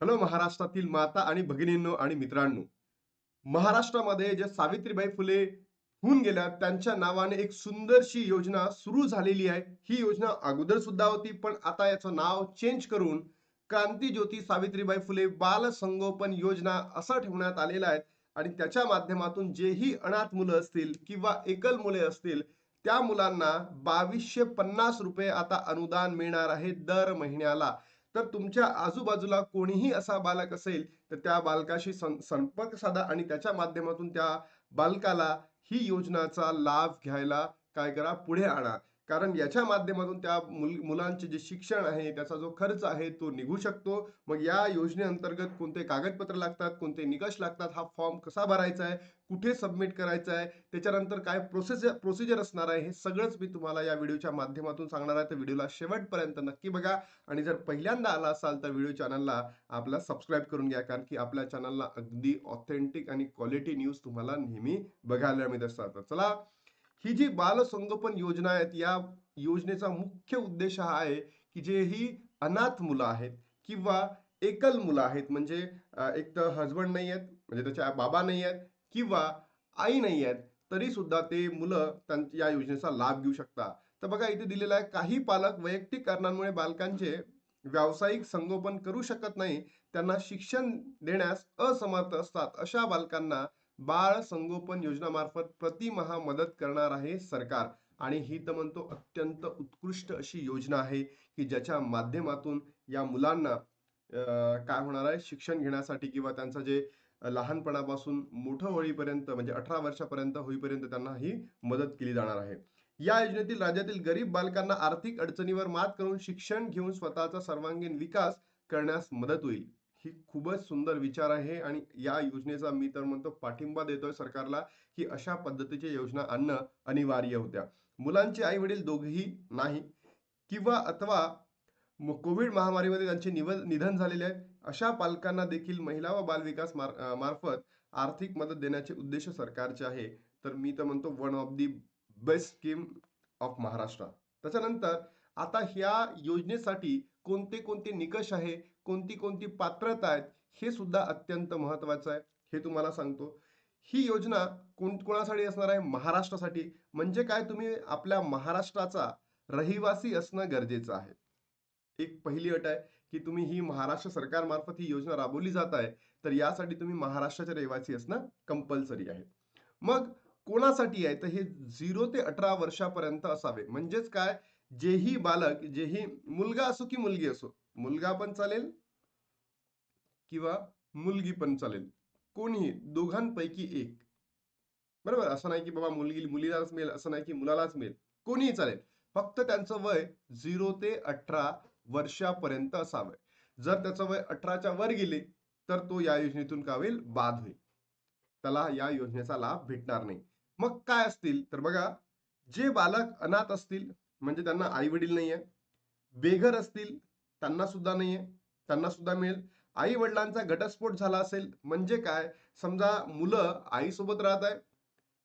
Hello महाराष्ट्रातील माता आणि भगिनींनो आणि मित्रांनो. महाराष्ट्रामध्ये जे सावित्रीबाई फुले होऊन गेल्या त्यांच्या नावाने एक सुंदरशी योजना सुरू झालेली आहे. ही योजना अगोदर सुद्धा होती पण आता याचं नाव चेंज करून क्रांती ज्योती सावित्रीबाई फुले बाल संगोपन योजना असं ठेवण्यात आलेलं आहे. आणि त्याच्या माध्यमातून जेही अनाथ मुलं असतील किंवा एकल मुले असतील त्या मुलांना बावीसशे पन्नास रुपये आता अनुदान मिळणार आहे दर महिन्याला. तर तुमच्या आजूबाजूला कोणीही असा बालक असेल तर त्या बालकाशी संपर्क साधा आणि त्याच्या माध्यमातून त्या बालकाला ही योजनाचा लाभ घ्यायला काय करा पुढे आणा. कारण याच्या माध्यमातून त्या मुल मुलांचे जे शिक्षण आहे त्याचा जो खर्च आहे तो निघू शकतो. मग या योजनेअंतर्गत कोणते कागदपत्र लागतात कोणते निकष लागतात हा फॉर्म कसा भरायचा आहे कुठे सबमिट करायचा आहे त्याच्यानंतर काय प्रोसेस प्रोसिजर असणार आहे हे सगळंच मी तुम्हाला या व्हिडिओच्या माध्यमातून सांगणार आहे. तर व्हिडिओला शेवटपर्यंत नक्की बघा. आणि जर पहिल्यांदा आला असाल तर व्हिडिओ चॅनलला आपला सबस्क्राईब करून घ्या कारण की आपल्या चॅनलला अगदी ऑथेंटिक आणि क्वालिटी न्यूज तुम्हाला नेहमी बघायला मिळत असतात चला ही जी बालसंगोपन योजना आहेत या योजनेचा मुख्य उद्देश हा आहे की जे ही अनाथ मुलं आहेत किंवा एकल मुलं आहेत म्हणजे एक तर हजबंड नाही आहेत म्हणजे त्याच्या बाबा नाही आहेत किंवा आई नाही आहेत तरी सुद्धा ते मुलं त्यां- या योजनेचा लाभ घेऊ शकता तर बघा इथे दिलेला आहे काही पालक वैयक्तिक कारणांमुळे बालकांचे व्यावसायिक संगोपन करू शकत नाही त्यांना शिक्षण देण्यास असमर्थ असतात. अशा बालकांना बाळ संगोपन योजनामार्फत प्रतिमहा मदत करणार आहे सरकार. आणि ही तर म्हणतो अत्यंत उत्कृष्ट अशी योजना आहे की ज्याच्या माध्यमातून या मुलांना काय होणार आहे? शिक्षण घेण्यासाठी किंवा त्यांचं जे लहानपणापासून मोठं होईपर्यंत म्हणजे अठरा वर्षापर्यंत होईपर्यंत त्यांना ही मदत केली जाणार आहे. या योजनेतील राज्यातील गरीब बालकांना आर्थिक अडचणीवर मात करून शिक्षण घेऊन स्वतःचा सर्वांगीण विकास करण्यास मदत होईल. ही खूपच सुंदर विचार आहे आणि या योजनेचा मी तर म्हणतो पाठिंबा देतोय सरकारला की अशा पद्धतीच्या योजना आणणं अनिवार्य होत्या. मुलांचे आई वडील दोघेही नाही किंवा अथवा कोविड महामारीमध्ये त्यांचे निव- निधन झालेले आहे अशा पालकांना देखील महिला व बालविकास मार मार्फत आर्थिक मदत देण्याचे उद्देश सरकारचे आहे. तर मी तर म्हणतो one of the best scheme of Maharashtra त्याच्यानंतर आता ह्या योजनेसाठी कोणते कोणते निकष आहे कोणती कोणती पात्रता आहेत हे सुद्धा अत्यंत महत्वाचं आहे हे तुम्हाला सांगतो. ही योजना कोण कोणासाठी असणार आहे? महाराष्ट्रासाठी. म्हणजे काय? तुम्ही आपल्या महाराष्ट्राचा रहिवासी असणं गरजेचं आहे. एक पहिली अट आहे की तुम्ही ही महाराष्ट्र सरकारमार्फत ही योजना राबवली जात आहे तर यासाठी तुम्ही महाराष्ट्राचे रहिवासी असणं कंपल्सरी आहे. मग कोणासाठी आहे? तर हे झिरो ते अठरा वर्षापर्यंत असावे. म्हणजेच काय? जेही बालक जेही मुलगा असो की मुलगी असो मुलगा पण चालेल किंवा मुलगी पण चालेल. कोणीही दोघांपैकी एक. बरोबर? असं नाही की बाबा मुलगी मुलीलाच मिळेल असं नाही की मुलालाच मिळेल. कोणीही चालेल. फक्त त्यांचं वय झिरो ते अठरा वर्षापर्यंत असावं. जर त्याचं वय अठराच्या वर गेले तर तो या योजनेतून का होईल? बाद होईल. त्याला या योजनेचा लाभ भेटणार नाही. मग काय असतील? तर बघा जे बालक अनाथ असतील म्हणजे त्यांना आई वडील नाहीये. बेघर असतील त्यांना सुद्धा नाहीये. त्यांना सुद्धा मिळेल. आई वडिलांचा घटस्फोट झाला असेल म्हणजे काय? समजा मुलं आईसोबत राहत आहे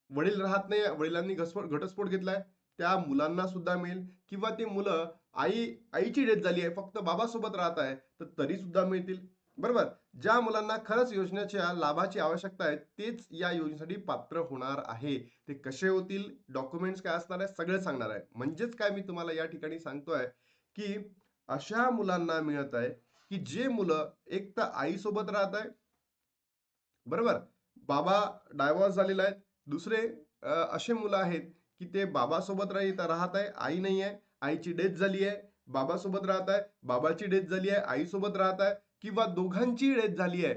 वडील राहत नाही वडिलांनी घटस्फोट घटस्फोट घेतलाय. त्या मुलांना सुद्धा मिळेल. किंवा ती मुलं आई आईची डेथ झाली आहे. फक्त बाबासोबत राहत आहे. तर तरी सुद्धा मिळतील. बरोबर? ज्या मुलांना खरंच योजनेच्या लाभाची आवश्यकता आहे तेच या योजनेसाठी पात्र होणार आहे. ते कसे होतील डॉक्युमेंट्स काय असणार आहे सगळं सांगणार आहे. म्हणजेच काय मी तुम्हाला या ठिकाणी सांगतोय की अशा मुलांना मिळत आहे की जे मुलं एक तर आईसोबत राहत आहे बरोबर? बाबा डायव्हॉर्स झालेला आहे. दुसरे असे मुलं आहेत की ते बाबासोबत राही राहत आहे आई नाही आहे आईची डेथ झाली आहे बाबासोबत राहत आहे बाबाची डेथ झाली आहे आईसोबत राहत आहे किंवा दोघांची डेथ झाली आहे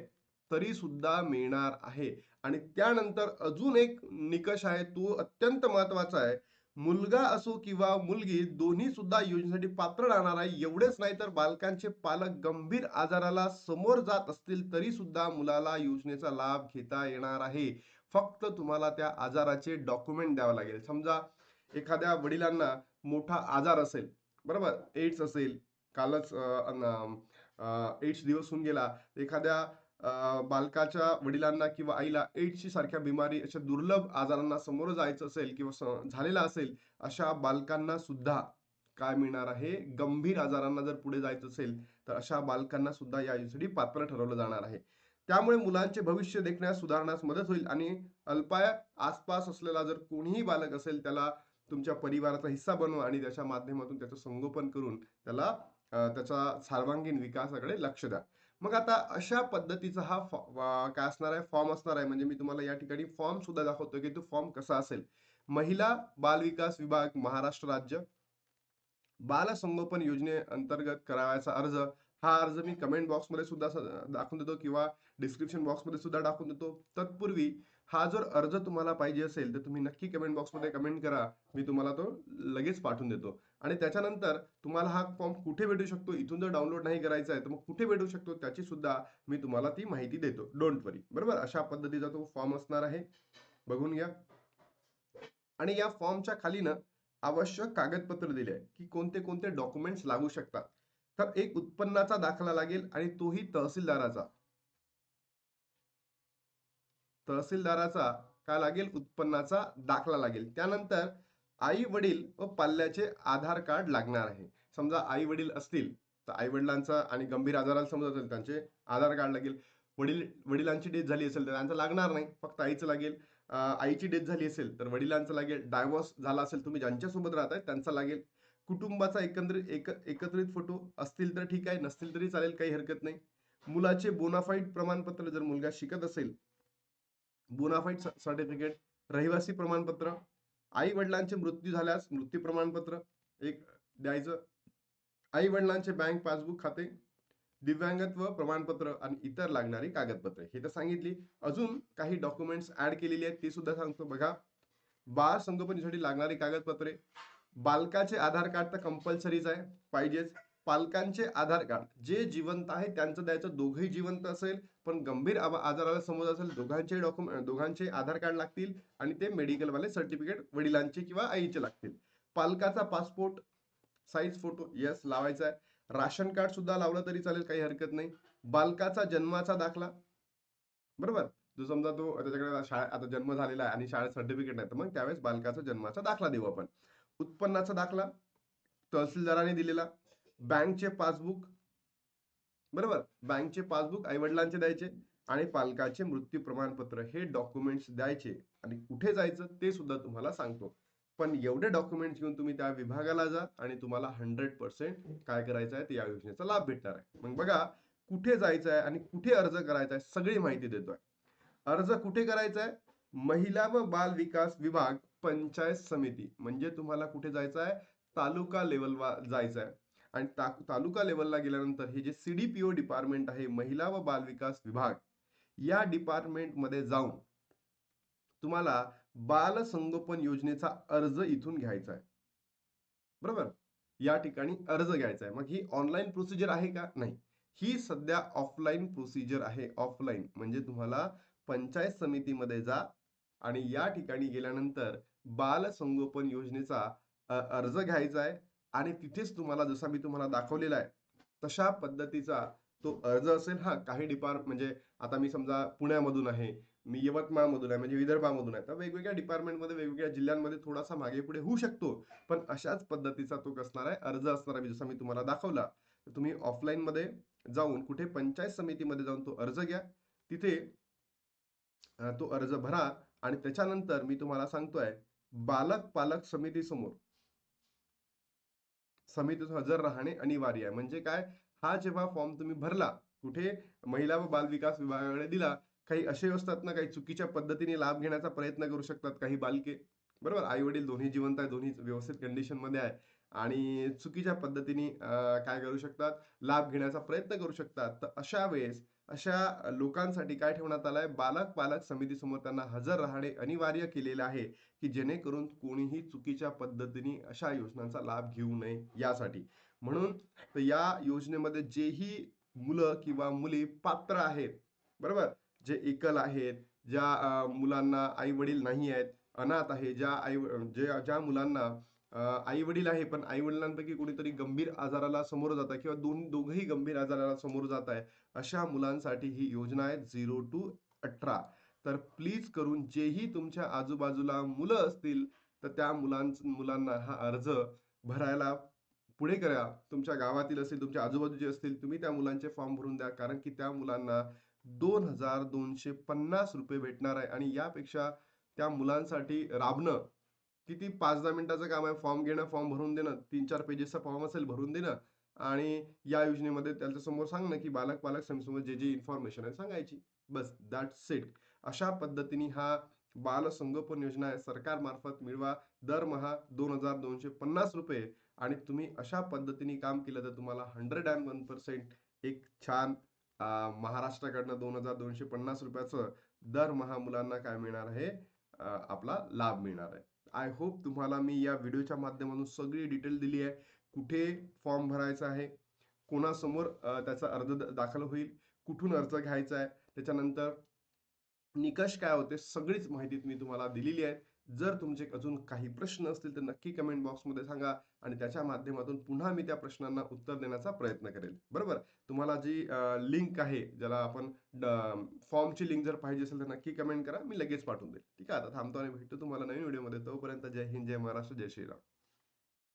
तरी सुद्धा मिळणार आहे. आणि त्यानंतर अजून एक निकष आहे तो अत्यंत महत्त्वाचा आहे. मुलगा असो किंवा मुलगी दोन्ही सुद्धा योजनेसाठी पात्र राहणार आहे. एवढेच नाही तर बालकांचे पालक गंभीर आजाराला समोर जात असतील तरी सुद्धा मुलाला योजनेचा लाभ घेता येणार आहे. फक्त तुम्हाला त्या आजाराचे डॉक्युमेंट द्यावं लागेल. समजा एखाद्या वडिलांना मोठा आजार असेल बरोबर एड्स असेल कालच एड्स दिवस होऊन गेला. एखाद्या बालकाच्या वडिलांना किंवा आईला एड्सची सारख्या बिमारी अशा दुर्लभ आजारांना समोर जायचं असेल किंवा स- झालेला असेल अशा बालकांना सुद्धा काय मिळणार आहे? गंभीर आजारांना जर पुढे जायचं असेल तर अशा बालकांना सुद्धा या योजनेसाठी पात्र ठरवलं जाणार आहे. त्यामुळे मुलांचे भविष्य देखण्यास सुधारण्यास मदत होईल आणि अल्पाया आसपास असलेला जर कोणीही बालक असेल त्याला तुमच्या परिवाराचा हिस्सा बनवा आणि त्याच्या माध्यमातून त्याचं संगोपन करून त्याला त्याचा सर्वांगीण विकासाकडे लक्ष द्या. मग आता अशा पद्धतीचा हा फॉ- काय असणार आहे? फॉर्म असणार आहे. म्हणजे मी तुम्हाला या ठिकाणी फॉर्म सुद्धा दाखवतो की तो फॉर्म कसा असेल. महिला बाल विकास विभाग महाराष्ट्र राज्य. बाल संगोपन योजनेअंतर्गत अर्ज. हा अर्ज मी कमेंट बॉक्समध्ये सुद्धा दाखवून देतो किंवा डिस्क्रिप्शन बॉक्समध्ये सुद्धा टाकून देतो. तत्पूर्वी हा जर अर्ज तुम्हाला पाहिजे असेल तर तुम्ही नक्की कमेंट बॉक्समध्ये कमेंट करा. मी तुम्हाला तो लगेच पाठवून देतो. आणि त्याच्यानंतर तुम्हाला हा फॉर्म कुठे भेटू शकतो? इथून जर डाउनलोड नाही करायचा आहे तर मग कुठे भेटू शकतो? त्याची सुद्धा मी तुम्हाला ती माहिती देतो. डोंट वरी बरोबर? अशा पद्धतीचा तो फॉर्म असणार आहे. बघून घ्या. आणि या फॉर्मच्या खाली ना आवश्यक कागदपत्र दिले आहे की कोणते कोणते डॉक्युमेंट्स लागू शकतात. तर एक उत्पन्नाचा दाखला लागेल आणि तोही तहसीलदाराचा. तहसीलदाराचा काय लागेल? उत्पन्नाचा दाखला लागेल. त्यानंतर आई वडील व पाल्याचे आधार कार्ड लागणार आहे. समजा आई वडील असतील तर आई वडिलांचा आणि गंभीर आजाराला समजा असेल त्यांचे आधार कार्ड लागेल. वडील वडिलांची डेथ झाली असेल तर त्यांचं लागणार नाही फक्त आईचं लागेल. आईची डेथ झाली असेल तर वडिलांचं लागेल. डायव्हर्स झाला असेल तुम्ही ज्यांच्यासोबत राहताय त्यांचा लागेल. कुटुंबाचा एकंदरीत एक एकत्रित फोटो असतील तर ठीक आहे नसतील तरी चालेल काही हरकत नाही. मुलाचे बोनाफाईड प्रमाणपत्र जर मुलगा शिकत असेल बोनाफाईड सर्टिफिकेट रहिवासी प्रमाणपत्र आई वडिलांचे मृत्यू झाल्यास मृत्यू प्रमाणपत्र एक द्यायचं. आई वडिलांचे बँक पासबुक खाते दिव्यांगत्व प्रमाणपत्र आणि इतर लागणारी कागदपत्रे. हे तर सांगितली. अजून काही डॉक्युमेंट्स ऍड केलेली आहेत ते सुद्धा सांगतो बघा. बाळ संगोपनीसाठी लागणारी कागदपत्रे. बालकाचे आधार कार्ड तर कंपल्सरीच आहे पाहिजेच. पालकांचे आधार कार्ड. जे जिवंत आहे त्यांचं द्यायचं दोघंही जिवंत असेल पण गंभीर आजाराला समज असेल दोघांचे डॉक्युमेंट दोघांचे आधार कार्ड लागतील आणि ते मेडिकलवाले वाले सर्टिफिकेट वडिलांचे किंवा आईचे लागतील. पालकाचा पासपोर्ट साईज फोटो यस लावायचा आहे राशन कार्ड सुद्धा लावलं तरी चालेल काही हरकत नाही. बालकाचा जन्माचा दाखला. बरोबर? जो समजा तो त्याच्याकडे शाळा आता जन्म झालेला आहे आणि शाळेत सर्टिफिकेट नाही तर मग त्यावेळेस बालकाचा जन्माचा दाखला देऊ आपण. उत्पन्नाचा दाखला तहसीलदाराने दिलेला. बँकचे पासबुक बरोबर? बँकचे पासबुक आई वडिलांचे द्यायचे आणि पालकाचे मृत्यू प्रमाणपत्र हे डॉक्युमेंट्स द्यायचे. आणि कुठे जायचं ते सुद्धा तुम्हाला सांगतो. पण एवढे डॉक्युमेंट्स घेऊन तुम्ही त्या विभागाला जा आणि तुम्हाला हंड्रेड पर्सेंट काय करायचं आहे ते या योजनेचा लाभ भेटणार आहे. मग बघा कुठे जायचं आहे आणि कुठे अर्ज करायचा आहे सगळी माहिती देतोय. अर्ज कुठे करायचा आहे महिला व बाल विकास विभाग पंचायत समिती. म्हणजे तुम्हाला कुठे जायचं आहे तालुका लेवलला जायचं आहे आणि ता- तालुका लेवलला गेल्यानंतर हे जे सी डीपीओ डिपार्टमेंट आहे महिला व बालविकास विभाग या डिपार्टमेंटमध्ये जाऊन तुम्हाला बाल संगोपन योजनेचा अर्ज इथून घ्यायचा आहे. बरोबर? या ठिकाणी अर्ज घ्यायचा आहे. मग ही ऑनलाईन प्रोसिजर आहे का? नाही. ही सध्या ऑफलाईन प्रोसिजर आहे. ऑफलाईन म्हणजे तुम्हाला पंचायत समितीमध्ये जा आणि या ठिकाणी गेल्यानंतर बाल संगोपन योजनेचा अर्ज घ्यायचा आहे. आणि तिथेच तुम्हाला जसा मी तुम्हाला दाखवलेला आहे तशा पद्धतीचा तो अर्ज असेल हा काही डिपार्ट म्हणजे आता मी समजा पुण्यामधून आहे मी यवतमाळमधून आहे म्हणजे विदर्भामधून आहे तर वेगवेगळ्या डिपार्टमेंटमध्ये वेगवेगळ्या जिल्ह्यांमध्ये थोडासा मागे पुढे होऊ शकतो. पण अशाच पद्धतीचा तो कसणार आहे अर्ज असणार आहे जसा मी तुम्हाला दाखवला. तर तुम्ही ऑफलाईनमध्ये जाऊन कुठे पंचायत समितीमध्ये जाऊन तो अर्ज घ्या. तिथे तो अर्ज भरा आणि त्याच्यानंतर मी तुम्हाला सांगतोय बालक पालक समिती समोर समितीत हजर राहणे अनिवार्य आहे. म्हणजे काय? हा जेव्हा फॉर्म तुम्ही भरला कुठे महिला व बाल विकास विभागाकडे दिला काही असे असतात ना काही चुकीच्या पद्धतीने लाभ घेण्याचा प्रयत्न करू शकतात काही बालके. बरोबर? आई वडील दोन्ही जिवंत आहे दोन्ही व्यवस्थित कंडिशनमध्ये आहे. आणि चुकीच्या पद्धतीने काय करू शकतात? लाभ घेण्याचा प्रयत्न करू शकतात. तर अशा वेळेस अशा लोकांसाठी काय ठेवण्यात आलंय? बालक पालक समितीसमोर त्यांना हजर राहणे अनिवार्य केलेले आहे की जेणेकरून कोणीही चुकीच्या पद्धतीने अशा योजनांचा लाभ घेऊ नये यासाठी. म्हणून तर या योजनेमध्ये जेही मुलं किंवा मुली पात्र आहेत बरोबर? जे एकल आहेत ज्या मुलांना आई वडील नाही आहेत अनाथ आहे ज्या आई ज्या ज्या मुलांना आई वडील आहे पण आई वडिलांपैकी कुणीतरी गंभीर आजाराला समोर जात आहे किंवा दोन दोघंही गंभीर आजाराला समोर जात आहे अशा मुलांसाठी ही योजना आहे झिरो टू अठरा. तर प्लीज करून जेही तुमच्या आजूबाजूला मुलं असतील तर त्या मुलां मुलांना हा अर्ज भरायला पुढे करा. तुमच्या गावातील असेल तुमच्या आजूबाजूचे असतील तुम्ही त्या मुलांचे फॉर्म भरून द्या कारण की त्या मुलांना दोन हजार दोनशे पन्नास रुपये भेटणार आहे आणि यापेक्षा त्या मुलांसाठी राबणं किती पाच दहा मिनिटाचं काम आहे फॉर्म घेणं फॉर्म भरून देणं तीन चार पेजेसचा फॉर्म असेल भरून देणं आणि या योजनेमध्ये त्याच्यासमोर सांगणं की बालक पालक समोर जे जे इन्फॉर्मेशन आहे सांगायची. बस दॅट सेट अशा पद्धतीने हा बाल संगोपन योजना आहे. सरकारमार्फत मिळवा दरमहा दोन हजार दोनशे पन्नास रुपये आणि तुम्ही अशा पद्धतीने काम केलं तर तुम्हाला हंड्रेड अँड वन पर्सेंट एक छान महाराष्ट्राकडनं दोन हजार दोनशे पन्नास रुपयाचं दरमहा मुलांना काय मिळणार आहे? आपला लाभ मिळणार आहे. आय होप तुम्हाला मी या व्हिडिओच्या माध्यमातून सगळी डिटेल दिली आहे. कुठे फॉर्म भरायचा आहे? कोणासमोर त्याचा अर्ज दाखल होईल? कुठून अर्ज घ्यायचा आहे? त्याच्यानंतर निकष काय होते? सगळीच माहिती मी तुम्हाला दिलेली आहे. जर तुमचे अजून काही प्रश्न असतील तर नक्की कमेंट बॉक्समध्ये सांगा आणि त्याच्या माध्यमातून पुन्हा मी त्या प्रश्नांना उत्तर देण्याचा प्रयत्न करेल. बरोबर? तुम्हाला जी लिंक आहे ज्याला आपण फॉर्मची लिंक जर पाहिजे असेल तर नक्की कमेंट करा. मी लगेच पाठवून देईल. ठीक आहे? आता थांबतो आणि भेटतो तुम्हाला नवीन व्हिडिओमध्ये तोपर्यंत जय हिंद जय महाराष्ट्र जय श्रीराम.